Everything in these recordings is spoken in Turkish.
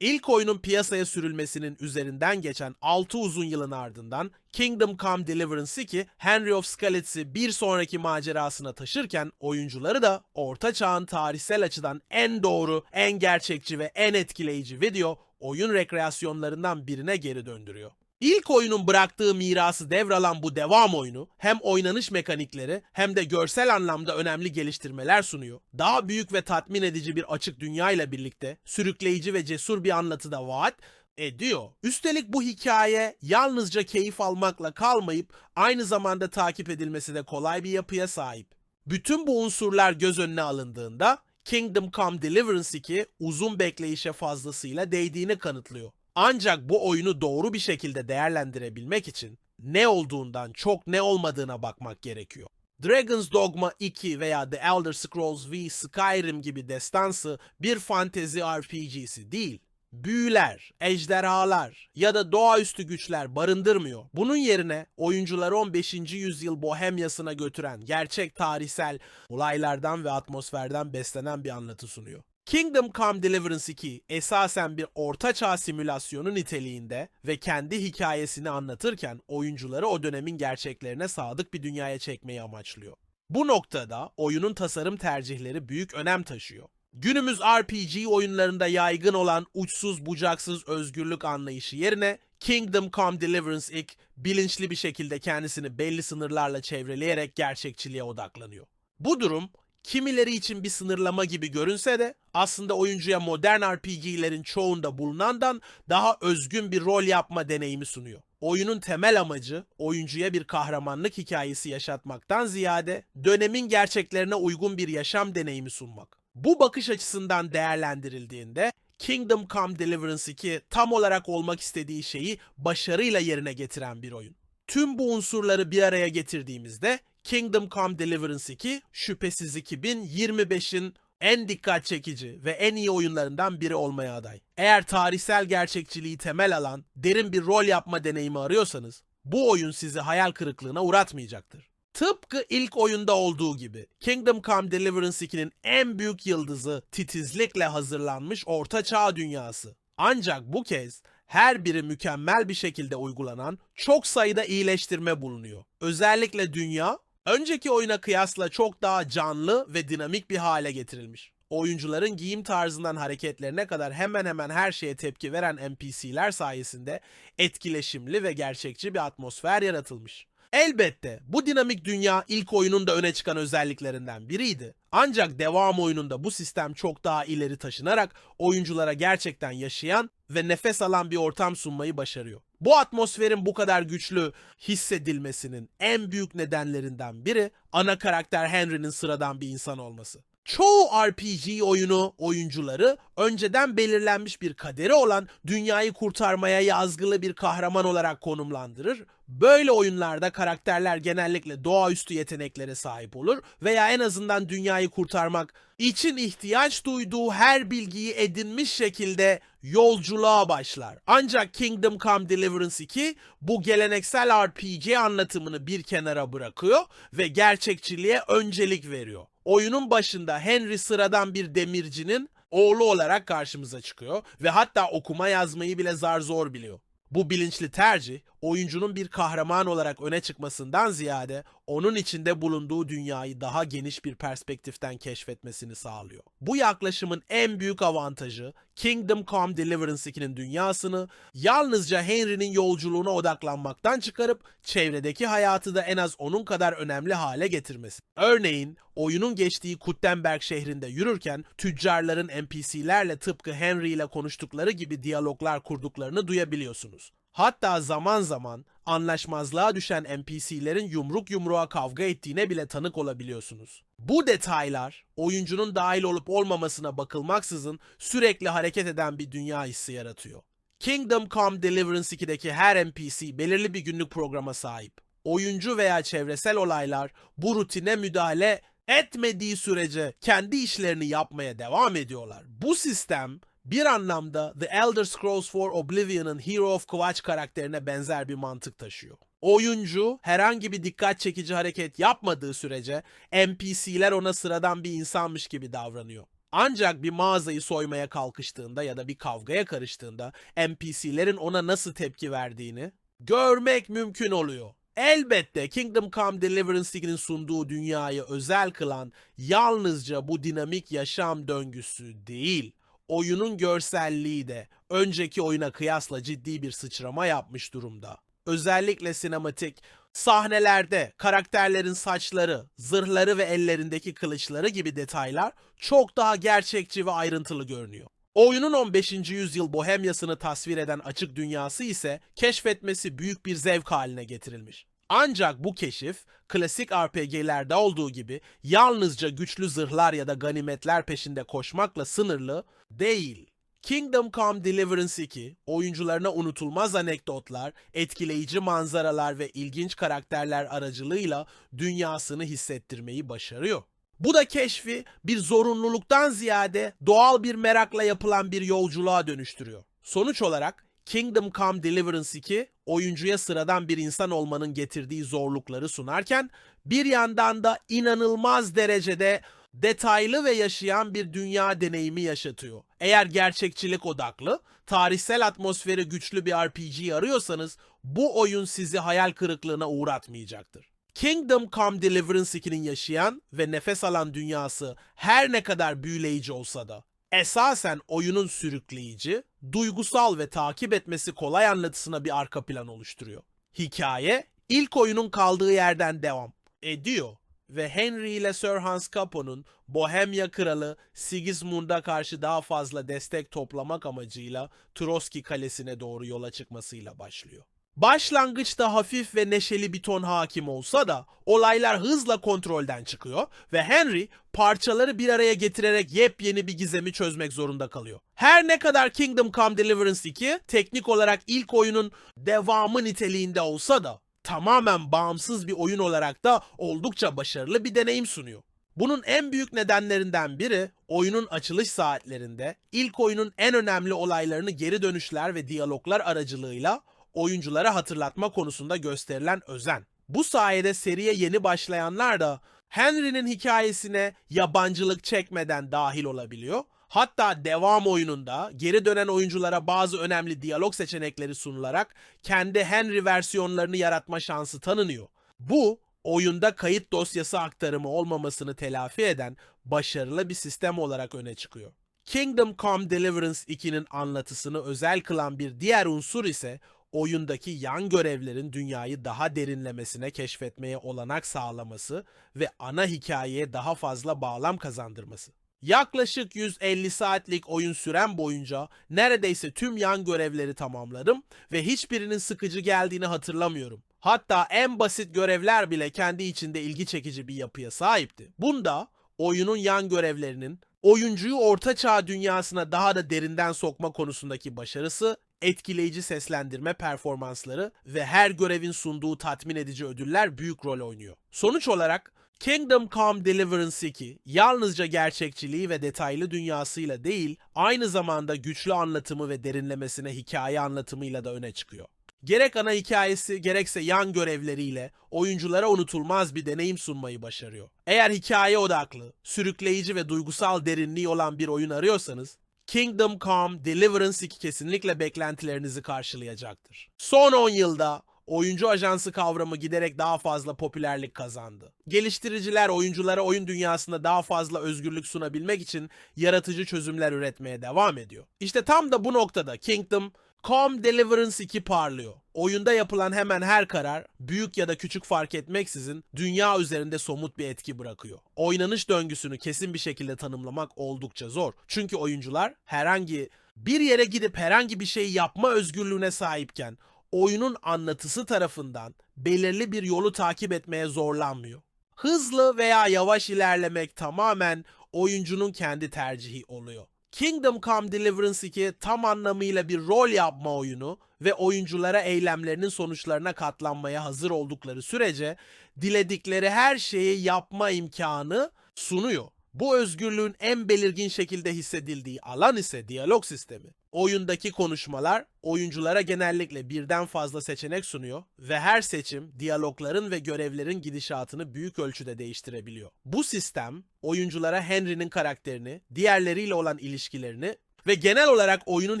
İlk oyunun piyasaya sürülmesinin üzerinden geçen 6 uzun yılın ardından Kingdom Come Deliverance 2, Henry of Skalites'i bir sonraki macerasına taşırken oyuncuları da Orta Çağ'ın tarihsel açıdan en doğru, en gerçekçi ve en etkileyici video oyun rekreasyonlarından birine geri döndürüyor. İlk oyunun bıraktığı mirası devralan bu devam oyunu hem oynanış mekanikleri hem de görsel anlamda önemli geliştirmeler sunuyor. Daha büyük ve tatmin edici bir açık dünya ile birlikte sürükleyici ve cesur bir anlatıda vaat ediyor. Üstelik bu hikaye yalnızca keyif almakla kalmayıp aynı zamanda takip edilmesi de kolay bir yapıya sahip. Bütün bu unsurlar göz önüne alındığında Kingdom Come Deliverance 2 uzun bekleyişe fazlasıyla değdiğini kanıtlıyor. Ancak bu oyunu doğru bir şekilde değerlendirebilmek için ne olduğundan çok ne olmadığına bakmak gerekiyor. Dragon's Dogma 2 veya The Elder Scrolls V Skyrim gibi destansı bir fantezi RPG'si değil. Büyüler, ejderhalar ya da doğaüstü güçler barındırmıyor. Bunun yerine oyuncuları 15. yüzyıl bohemyasına götüren gerçek tarihsel olaylardan ve atmosferden beslenen bir anlatı sunuyor. Kingdom Come Deliverance 2 esasen bir ortaçağ simülasyonu niteliğinde ve kendi hikayesini anlatırken oyuncuları o dönemin gerçeklerine sadık bir dünyaya çekmeyi amaçlıyor. Bu noktada oyunun tasarım tercihleri büyük önem taşıyor. Günümüz RPG oyunlarında yaygın olan uçsuz bucaksız özgürlük anlayışı yerine Kingdom Come Deliverance ilk bilinçli bir şekilde kendisini belli sınırlarla çevreleyerek gerçekçiliğe odaklanıyor. Bu durum kimileri için bir sınırlama gibi görünse de aslında oyuncuya modern RPG'lerin çoğunda bulunandan daha özgün bir rol yapma deneyimi sunuyor. Oyunun temel amacı oyuncuya bir kahramanlık hikayesi yaşatmaktan ziyade dönemin gerçeklerine uygun bir yaşam deneyimi sunmak. Bu bakış açısından değerlendirildiğinde Kingdom Come Deliverance 2 tam olarak olmak istediği şeyi başarıyla yerine getiren bir oyun. Tüm bu unsurları bir araya getirdiğimizde Kingdom Come Deliverance 2 şüphesiz 2025'in en dikkat çekici ve en iyi oyunlarından biri olmaya aday. Eğer tarihsel gerçekçiliği temel alan derin bir rol yapma deneyimi arıyorsanız bu oyun sizi hayal kırıklığına uğratmayacaktır. Tıpkı ilk oyunda olduğu gibi Kingdom Come Deliverance 2'nin en büyük yıldızı titizlikle hazırlanmış orta çağ dünyası. Ancak bu kez her biri mükemmel bir şekilde uygulanan çok sayıda iyileştirme bulunuyor. Özellikle dünya önceki oyuna kıyasla çok daha canlı ve dinamik bir hale getirilmiş. Oyuncuların giyim tarzından hareketlerine kadar hemen hemen her şeye tepki veren NPC'ler sayesinde etkileşimli ve gerçekçi bir atmosfer yaratılmış. Elbette bu dinamik dünya ilk oyunun da öne çıkan özelliklerinden biriydi. Ancak devam oyununda bu sistem çok daha ileri taşınarak oyunculara gerçekten yaşayan ve nefes alan bir ortam sunmayı başarıyor. Bu atmosferin bu kadar güçlü hissedilmesinin en büyük nedenlerinden biri ana karakter Henry'nin sıradan bir insan olması. Çoğu RPG oyunu oyuncuları önceden belirlenmiş bir kaderi olan dünyayı kurtarmaya yazgılı bir kahraman olarak konumlandırır. Böyle oyunlarda karakterler genellikle doğaüstü yeteneklere sahip olur veya en azından dünyayı kurtarmak için ihtiyaç duyduğu her bilgiyi edinmiş şekilde yolculuğa başlar. Ancak Kingdom Come Deliverance 2 bu geleneksel RPG anlatımını bir kenara bırakıyor ve gerçekçiliğe öncelik veriyor. Oyunun başında Henry sıradan bir demircinin oğlu olarak karşımıza çıkıyor ve hatta okuma yazmayı bile zar zor biliyor. Bu bilinçli tercih oyuncunun bir kahraman olarak öne çıkmasından ziyade onun içinde bulunduğu dünyayı daha geniş bir perspektiften keşfetmesini sağlıyor. Bu yaklaşımın en büyük avantajı Kingdom Come Deliverance 2'nin dünyasını yalnızca Henry'nin yolculuğuna odaklanmaktan çıkarıp çevredeki hayatı da en az onun kadar önemli hale getirmesi. Örneğin oyunun geçtiği Kuttenberg şehrinde yürürken tüccarların NPC'lerle tıpkı Henry ile konuştukları gibi diyaloglar kurduklarını duyabiliyorsunuz. Hatta zaman zaman anlaşmazlığa düşen NPC'lerin yumruk yumruğa kavga ettiğine bile tanık olabiliyorsunuz. Bu detaylar oyuncunun dahil olup olmamasına bakılmaksızın sürekli hareket eden bir dünya hissi yaratıyor. Kingdom Come Deliverance 2'deki her NPC belirli bir günlük programa sahip. Oyuncu veya çevresel olaylar bu rutine müdahale etmediği sürece kendi işlerini yapmaya devam ediyorlar. Bu sistem bir anlamda The Elder Scrolls 4 Oblivion'ın Hero of Kvatch karakterine benzer bir mantık taşıyor. Oyuncu herhangi bir dikkat çekici hareket yapmadığı sürece NPC'ler ona sıradan bir insanmış gibi davranıyor. Ancak bir mağazayı soymaya kalkıştığında ya da bir kavgaya karıştığında NPC'lerin ona nasıl tepki verdiğini görmek mümkün oluyor. Elbette Kingdom Come Deliverance 2'nin sunduğu dünyayı özel kılan yalnızca bu dinamik yaşam döngüsü değil. Oyunun görselliği de önceki oyuna kıyasla ciddi bir sıçrama yapmış durumda. Özellikle sinematik sahnelerde karakterlerin saçları, zırhları ve ellerindeki kılıçları gibi detaylar çok daha gerçekçi ve ayrıntılı görünüyor. Oyunun 15. yüzyıl bohemyasını tasvir eden açık dünyası ise keşfetmesi büyük bir zevk haline getirilmiş. Ancak bu keşif klasik RPG'lerde olduğu gibi yalnızca güçlü zırhlar ya da ganimetler peşinde koşmakla sınırlı değil. Kingdom Come Deliverance 2, oyuncularına unutulmaz anekdotlar, etkileyici manzaralar ve ilginç karakterler aracılığıyla dünyasını hissettirmeyi başarıyor. Bu da keşfi bir zorunluluktan ziyade doğal bir merakla yapılan bir yolculuğa dönüştürüyor. Sonuç olarak Kingdom Come Deliverance 2 oyuncuya sıradan bir insan olmanın getirdiği zorlukları sunarken bir yandan da inanılmaz derecede detaylı ve yaşayan bir dünya deneyimi yaşatıyor. Eğer gerçekçilik odaklı, tarihsel atmosferi güçlü bir RPG arıyorsanız bu oyun sizi hayal kırıklığına uğratmayacaktır. Kingdom Come Deliverance 2'nin yaşayan ve nefes alan dünyası her ne kadar büyüleyici olsa da esasen oyunun sürükleyici, duygusal ve takip etmesi kolay anlatısına bir arka plan oluşturuyor. Hikaye ilk oyunun kaldığı yerden devam ediyor ve Henry ile Sir Hans Capo'nun Bohemya kralı Sigismund'a karşı daha fazla destek toplamak amacıyla Troski kalesine doğru yola çıkmasıyla başlıyor. Başlangıçta hafif ve neşeli bir ton hakim olsa da olaylar hızla kontrolden çıkıyor ve Henry parçaları bir araya getirerek yepyeni bir gizemi çözmek zorunda kalıyor. Her ne kadar Kingdom Come Deliverance 2 teknik olarak ilk oyunun devamı niteliğinde olsa da tamamen bağımsız bir oyun olarak da oldukça başarılı bir deneyim sunuyor. Bunun en büyük nedenlerinden biri oyunun açılış saatlerinde ilk oyunun en önemli olaylarını geri dönüşler ve diyaloglar aracılığıyla oyunculara hatırlatma konusunda gösterilen özen. Bu sayede seriye yeni başlayanlar da Henry'nin hikayesine yabancılık çekmeden dahil olabiliyor. Hatta devam oyununda geri dönen oyunculara bazı önemli diyalog seçenekleri sunularak kendi Henry versiyonlarını yaratma şansı tanınıyor. Bu oyunda kayıt dosyası aktarımı olmamasını telafi eden başarılı bir sistem olarak öne çıkıyor. Kingdom Come Deliverance 2'nin anlatısını özel kılan bir diğer unsur ise oyundaki yan görevlerin dünyayı daha derinlemesine keşfetmeye olanak sağlaması ve ana hikayeye daha fazla bağlam kazandırması. Yaklaşık 150 saatlik oyun süren boyunca neredeyse tüm yan görevleri tamamladım ve hiçbirinin sıkıcı geldiğini hatırlamıyorum. Hatta en basit görevler bile kendi içinde ilgi çekici bir yapıya sahipti. Bunda oyunun yan görevlerinin oyuncuyu orta çağ dünyasına daha da derinden sokma konusundaki başarısı, etkileyici seslendirme performansları ve her görevin sunduğu tatmin edici ödüller büyük rol oynuyor. Sonuç olarak Kingdom Come Deliverance 2 yalnızca gerçekçiliği ve detaylı dünyasıyla değil, aynı zamanda güçlü anlatımı ve derinlemesine hikaye anlatımıyla da öne çıkıyor. Gerek ana hikayesi gerekse yan görevleriyle oyunculara unutulmaz bir deneyim sunmayı başarıyor. Eğer hikaye odaklı, sürükleyici ve duygusal derinliği olan bir oyun arıyorsanız Kingdom Come Deliverance 2 kesinlikle beklentilerinizi karşılayacaktır. Son 10 yılda oyuncu ajansı kavramı giderek daha fazla popülerlik kazandı. Geliştiriciler oyunculara oyun dünyasında daha fazla özgürlük sunabilmek için yaratıcı çözümler üretmeye devam ediyor. İşte tam da bu noktada Kingdom Come Deliverance 2 parlıyor. Oyunda yapılan hemen her karar, büyük ya da küçük fark etmeksizin dünya üzerinde somut bir etki bırakıyor. Oynanış döngüsünü kesin bir şekilde tanımlamak oldukça zor. Çünkü oyuncular herhangi bir yere gidip herhangi bir şey yapma özgürlüğüne sahipken oyunun anlatısı tarafından belirli bir yolu takip etmeye zorlanmıyor. Hızlı veya yavaş ilerlemek tamamen oyuncunun kendi tercihi oluyor. Kingdom Come Deliverance 2 tam anlamıyla bir rol yapma oyunu ve oyunculara eylemlerinin sonuçlarına katlanmaya hazır oldukları sürece diledikleri her şeyi yapma imkanı sunuyor. Bu özgürlüğün en belirgin şekilde hissedildiği alan ise diyalog sistemi. Oyundaki konuşmalar oyunculara genellikle birden fazla seçenek sunuyor ve her seçim diyalogların ve görevlerin gidişatını büyük ölçüde değiştirebiliyor. Bu sistem oyunculara Henry'nin karakterini, diğerleriyle olan ilişkilerini ve genel olarak oyunun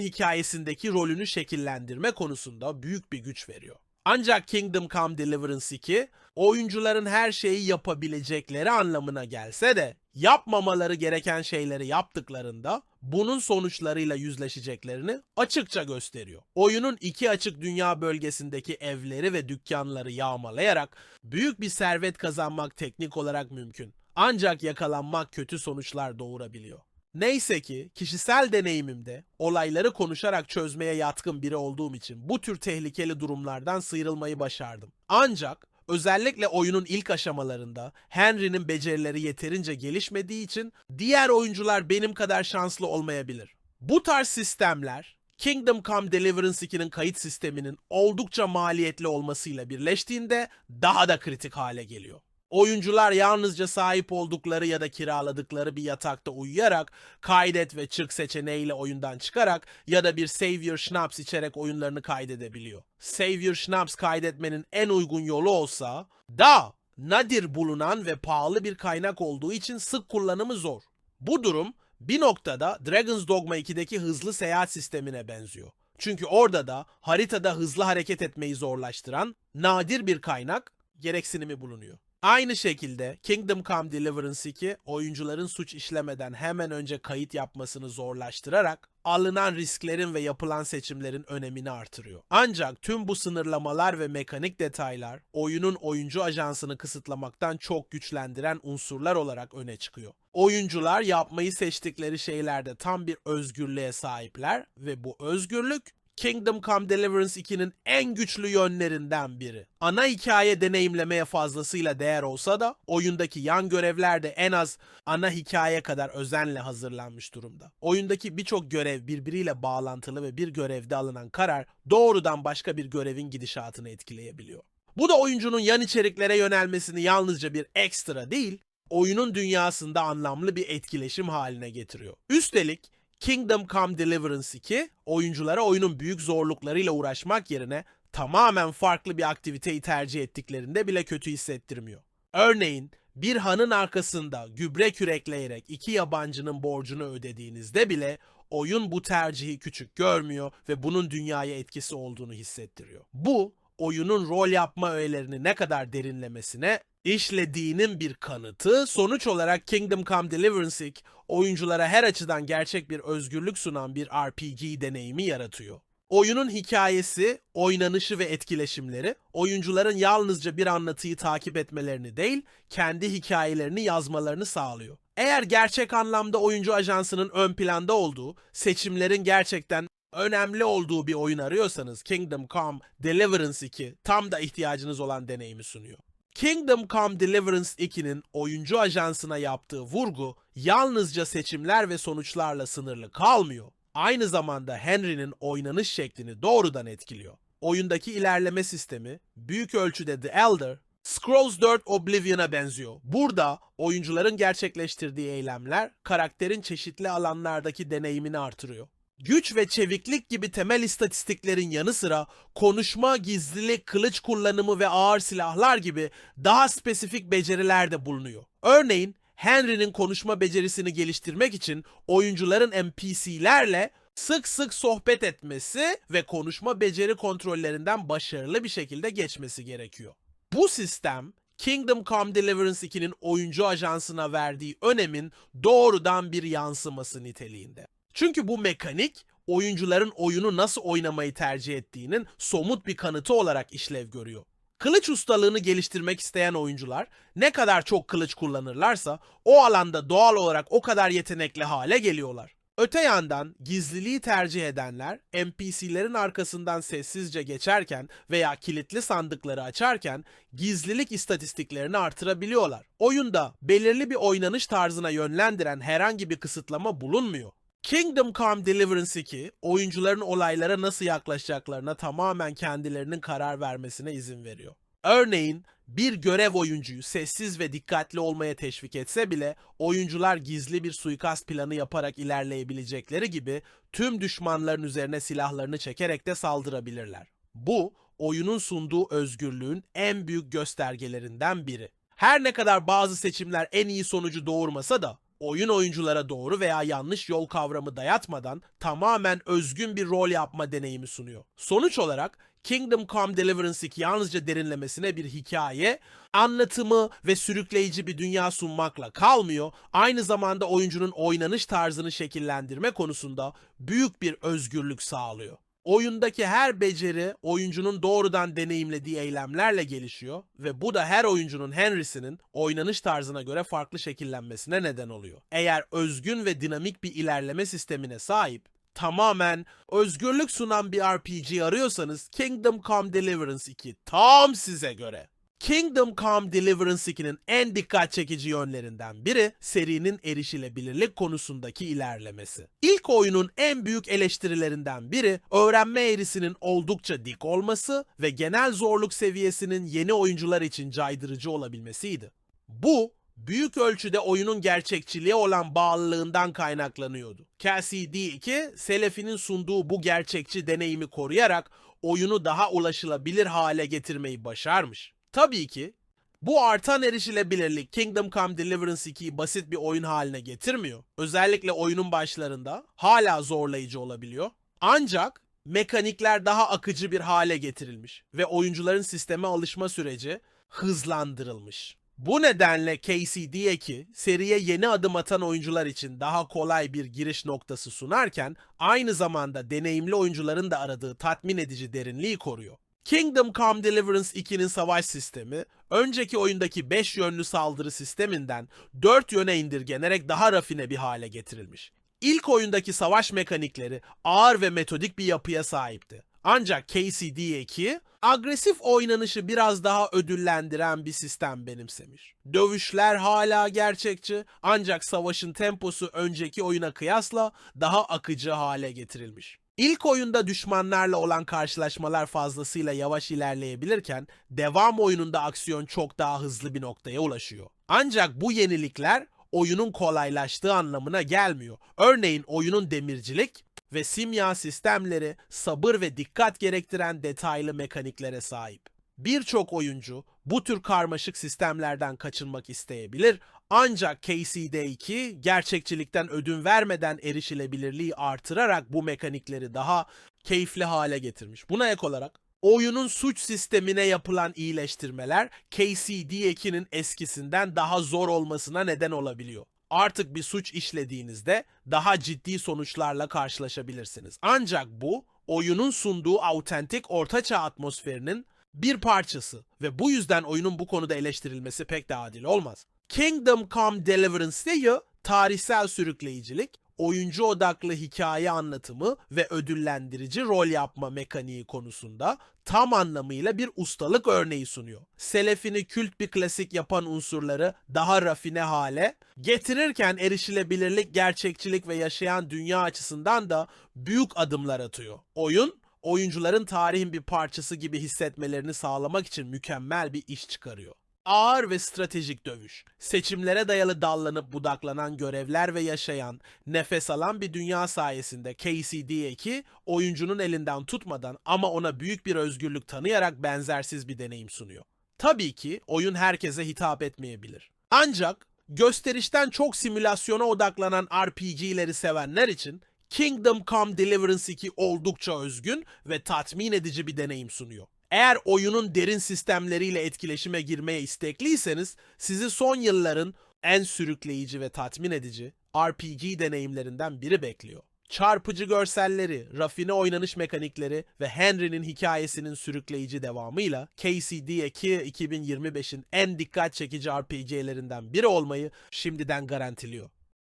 hikayesindeki rolünü şekillendirme konusunda büyük bir güç veriyor. Ancak Kingdom Come Deliverance 2 oyuncuların her şeyi yapabilecekleri anlamına gelse de yapmamaları gereken şeyleri yaptıklarında bunun sonuçlarıyla yüzleşeceklerini açıkça gösteriyor. Oyunun iki açık dünya bölgesindeki evleri ve dükkanları yağmalayarak büyük bir servet kazanmak teknik olarak mümkün. Ancak yakalanmak kötü sonuçlar doğurabiliyor. Neyse ki kişisel deneyimimde olayları konuşarak çözmeye yatkın biri olduğum için bu tür tehlikeli durumlardan sıyrılmayı başardım. Ancak özellikle oyunun ilk aşamalarında Henry'nin becerileri yeterince gelişmediği için diğer oyuncular benim kadar şanslı olmayabilir. Bu tarz sistemler Kingdom Come Deliverance 2'nin kayıt sisteminin oldukça maliyetli olmasıyla birleştiğinde daha da kritik hale geliyor. Oyuncular yalnızca sahip oldukları ya da kiraladıkları bir yatakta uyuyarak, kaydet ve çık seçeneğiyle oyundan çıkarak ya da bir Savior Schnapps içerek oyunlarını kaydedebiliyor. Savior Schnapps kaydetmenin en uygun yolu olsa da nadir bulunan ve pahalı bir kaynak olduğu için sık kullanımı zor. Bu durum bir noktada Dragon's Dogma 2'deki hızlı seyahat sistemine benziyor. Çünkü orada da haritada hızlı hareket etmeyi zorlaştıran nadir bir kaynak gereksinimi bulunuyor. Aynı şekilde Kingdom Come Deliverance 2 oyuncuların suç işlemeden hemen önce kayıt yapmasını zorlaştırarak alınan risklerin ve yapılan seçimlerin önemini artırıyor. Ancak tüm bu sınırlamalar ve mekanik detaylar oyunun oyuncu ajansını kısıtlamaktan çok güçlendiren unsurlar olarak öne çıkıyor. Oyuncular yapmayı seçtikleri şeylerde tam bir özgürlüğe sahipler ve bu özgürlük Kingdom Come Deliverance 2'nin en güçlü yönlerinden biri. Ana hikaye deneyimlemeye fazlasıyla değer olsa da oyundaki yan görevler de en az ana hikaye kadar özenle hazırlanmış durumda. Oyundaki birçok görev birbiriyle bağlantılı ve bir görevde alınan karar doğrudan başka bir görevin gidişatını etkileyebiliyor. Bu da oyuncunun yan içeriklere yönelmesini yalnızca bir ekstra değil, oyunun dünyasında anlamlı bir etkileşim haline getiriyor. Üstelik Kingdom Come Deliverance 2 oyunculara oyunun büyük zorluklarıyla uğraşmak yerine tamamen farklı bir aktiviteyi tercih ettiklerinde bile kötü hissettirmiyor. Örneğin bir hanın arkasında gübre kürekleyerek iki yabancının borcunu ödediğinizde bile oyun bu tercihi küçük görmüyor ve bunun dünyaya etkisi olduğunu hissettiriyor. Bu oyunun rol yapma öğelerini ne kadar derinlemesine işlediğinin bir kanıtı. Sonuç olarak Kingdom Come Deliverance 2 oyunculara her açıdan gerçek bir özgürlük sunan bir RPG deneyimi yaratıyor. Oyunun hikayesi, oynanışı ve etkileşimleri oyuncuların yalnızca bir anlatıyı takip etmelerini değil, kendi hikayelerini yazmalarını sağlıyor. Eğer gerçek anlamda oyuncu ajansının ön planda olduğu, seçimlerin gerçekten önemli olduğu bir oyun arıyorsanız Kingdom Come Deliverance 2 tam da ihtiyacınız olan deneyimi sunuyor. Kingdom Come Deliverance 2'nin oyuncu ajansına yaptığı vurgu yalnızca seçimler ve sonuçlarla sınırlı kalmıyor. Aynı zamanda Henry'nin oynanış şeklini doğrudan etkiliyor. Oyundaki ilerleme sistemi büyük ölçüde The Elder, Scrolls 4 Oblivion'a benziyor. Burada oyuncuların gerçekleştirdiği eylemler karakterin çeşitli alanlardaki deneyimini artırıyor. Güç ve çeviklik gibi temel istatistiklerin yanı sıra konuşma, gizlilik, kılıç kullanımı ve ağır silahlar gibi daha spesifik beceriler de bulunuyor. Örneğin Henry'nin konuşma becerisini geliştirmek için oyuncuların NPC'lerle sık sık sohbet etmesi ve konuşma beceri kontrollerinden başarılı bir şekilde geçmesi gerekiyor. Bu sistem Kingdom Come Deliverance 2'nin oyuncu ajansına verdiği önemin doğrudan bir yansıması niteliğinde. Çünkü bu mekanik oyuncuların oyunu nasıl oynamayı tercih ettiğinin somut bir kanıtı olarak işlev görüyor. Kılıç ustalığını geliştirmek isteyen oyuncular ne kadar çok kılıç kullanırlarsa o alanda doğal olarak o kadar yetenekli hale geliyorlar. Öte yandan gizliliği tercih edenler NPC'lerin arkasından sessizce geçerken veya kilitli sandıkları açarken gizlilik istatistiklerini artırabiliyorlar. Oyunda belirli bir oynanış tarzına yönlendiren herhangi bir kısıtlama bulunmuyor. Kingdom Come Deliverance 2, oyuncuların olaylara nasıl yaklaşacaklarına tamamen kendilerinin karar vermesine izin veriyor. Örneğin bir görev oyuncuyu sessiz ve dikkatli olmaya teşvik etse bile oyuncular gizli bir suikast planı yaparak ilerleyebilecekleri gibi tüm düşmanların üzerine silahlarını çekerek de saldırabilirler. Bu oyunun sunduğu özgürlüğün en büyük göstergelerinden biri. Her ne kadar bazı seçimler en iyi sonucu doğurmasa da oyun oyunculara doğru veya yanlış yol kavramı dayatmadan tamamen özgün bir rol yapma deneyimi sunuyor. Sonuç olarak Kingdom Come Deliverance 2 yalnızca derinlemesine bir hikaye, anlatımı ve sürükleyici bir dünya sunmakla kalmıyor, aynı zamanda oyuncunun oynanış tarzını şekillendirme konusunda büyük bir özgürlük sağlıyor. Oyundaki her beceri oyuncunun doğrudan deneyimlediği eylemlerle gelişiyor ve bu da her oyuncunun Henry'sinin oynanış tarzına göre farklı şekillenmesine neden oluyor. Eğer özgün ve dinamik bir ilerleme sistemine sahip, tamamen özgürlük sunan bir RPG arıyorsanız Kingdom Come Deliverance 2 tam size göre. Kingdom Come Deliverance 2'nin en dikkat çekici yönlerinden biri serinin erişilebilirlik konusundaki ilerlemesi. İlk oyunun en büyük eleştirilerinden biri öğrenme eğrisinin oldukça dik olması ve genel zorluk seviyesinin yeni oyuncular için caydırıcı olabilmesiydi. Bu büyük ölçüde oyunun gerçekçiliğe olan bağlılığından kaynaklanıyordu. Cassie D2, Selefi'nin sunduğu bu gerçekçi deneyimi koruyarak oyunu daha ulaşılabilir hale getirmeyi başarmış. Tabii ki bu artan erişilebilirlik Kingdom Come Deliverance 2'yi basit bir oyun haline getirmiyor. Özellikle oyunun başlarında hala zorlayıcı olabiliyor. Ancak mekanikler daha akıcı bir hale getirilmiş ve oyuncuların sisteme alışma süreci hızlandırılmış. Bu nedenle KCD2 seriye yeni adım atan oyuncular için daha kolay bir giriş noktası sunarken aynı zamanda deneyimli oyuncuların da aradığı tatmin edici derinliği koruyor. Kingdom Come Deliverance 2'nin savaş sistemi, önceki oyundaki 5 yönlü saldırı sisteminden 4 yöne indirgenerek daha rafine bir hale getirilmiş. İlk oyundaki savaş mekanikleri ağır ve metodik bir yapıya sahipti. Ancak KCD2 agresif oynanışı biraz daha ödüllendiren bir sistem benimsemiş. Dövüşler hala gerçekçi ancak savaşın temposu önceki oyuna kıyasla daha akıcı hale getirilmiş. İlk oyunda düşmanlarla olan karşılaşmalar fazlasıyla yavaş ilerleyebilirken devam oyununda aksiyon çok daha hızlı bir noktaya ulaşıyor. Ancak bu yenilikler oyunun kolaylaştığı anlamına gelmiyor. Örneğin oyunun demircilik ve simya sistemleri sabır ve dikkat gerektiren detaylı mekaniklere sahip. Birçok oyuncu bu tür karmaşık sistemlerden kaçınmak isteyebilir ancak KCD2 gerçekçilikten ödün vermeden erişilebilirliği artırarak bu mekanikleri daha keyifli hale getirmiş. Buna ek olarak oyunun suç sistemine yapılan iyileştirmeler KCD2'nin eskisinden daha zor olmasına neden olabiliyor. Artık bir suç işlediğinizde daha ciddi sonuçlarla karşılaşabilirsiniz. Ancak bu oyunun sunduğu autentik ortaçağ atmosferinin bir parçası ve bu yüzden oyunun bu konuda eleştirilmesi pek de adil olmaz. Kingdom Come Deliverance'de tarihsel sürükleyicilik, oyuncu odaklı hikaye anlatımı ve ödüllendirici rol yapma mekaniği konusunda tam anlamıyla bir ustalık örneği sunuyor. Selefini kült bir klasik yapan unsurları daha rafine hale getirirken erişilebilirlik, gerçekçilik ve yaşayan dünya açısından da büyük adımlar atıyor. Oyun oyuncuların tarihin bir parçası gibi hissetmelerini sağlamak için mükemmel bir iş çıkarıyor. Ağır ve stratejik dövüş, seçimlere dayalı dallanıp budaklanan görevler ve yaşayan, nefes alan bir dünya sayesinde KCD2 oyuncunun elinden tutmadan ama ona büyük bir özgürlük tanıyarak benzersiz bir deneyim sunuyor. Tabii ki oyun herkese hitap etmeyebilir. Ancak gösterişten çok simülasyona odaklanan RPG'leri sevenler için Kingdom Come Deliverance 2 oldukça özgün ve tatmin edici bir deneyim sunuyor. Eğer oyunun derin sistemleriyle etkileşime girmeye istekliyseniz sizi son yılların en sürükleyici ve tatmin edici RPG deneyimlerinden biri bekliyor. Çarpıcı görselleri, rafine oynanış mekanikleri ve Henry'nin hikayesinin sürükleyici devamıyla KCD2 2025'in en dikkat çekici RPG'lerinden biri olmayı şimdiden garantiliyor.